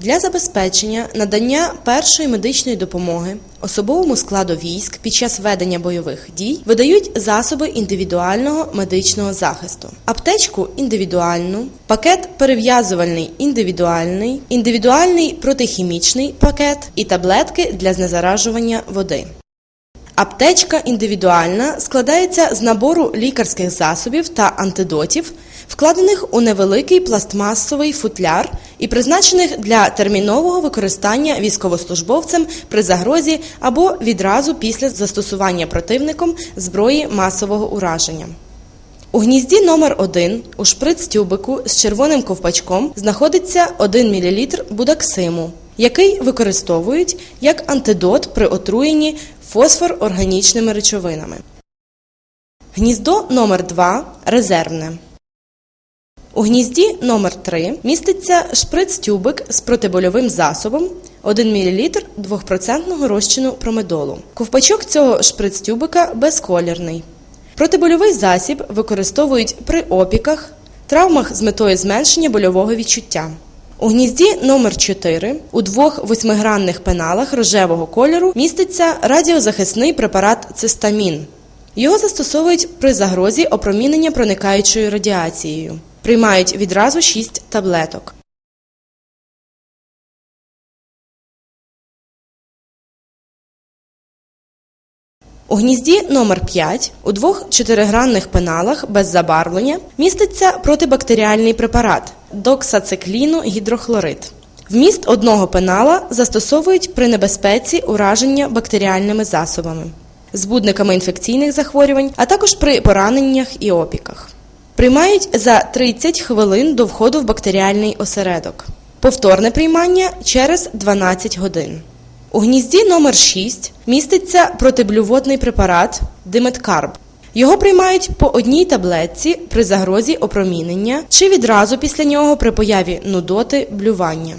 Для забезпечення надання першої медичної допомоги особовому складу військ під час ведення бойових дій видають засоби індивідуального медичного захисту, аптечку індивідуальну, пакет перев'язувальний індивідуальний, індивідуальний протихімічний пакет і таблетки для знезаражування води. Аптечка індивідуальна складається з набору лікарських засобів та антидотів, вкладених у невеликий пластмасовий футляр і призначених для термінового використання військовослужбовцем при загрозі або відразу після застосування противником зброї масового ураження. У гнізді номер 1 у шприц-тюбику з червоним ковпачком знаходиться 1 мл будаксиму, який використовують як антидот при отруєнні фосфор-органічними речовинами. Гніздо номер 2 резервне. У гнізді номер 3 міститься шприц-тюбик з протибольовим засобом 1 мл 2% розчину промедолу. Ковпачок цього шприц-тюбика безколірний. Протибольовий засіб використовують при опіках, травмах з метою зменшення больового відчуття. У гнізді номер 4 у двох восьмигранних пеналах рожевого кольору міститься радіозахисний препарат цистамін. Його застосовують при загрозі опромінення проникаючою радіацією. Приймають відразу 6 таблеток. У гнізді номер 5 у двох чотиригранних пеналах без забарвлення міститься протибактеріальний препарат доксацикліну гідрохлорид. Вміст одного пенала застосовують при небезпеці ураження бактеріальними засобами, збудниками інфекційних захворювань, а також при пораненнях і опіках. Приймають за 30 хвилин до входу в бактеріальний осередок. Повторне приймання через 12 годин. У гнізді номер 6 міститься протиблювотний препарат диметкарб. Його приймають по одній таблетці при загрозі опромінення чи відразу після нього при появі нудоти блювання.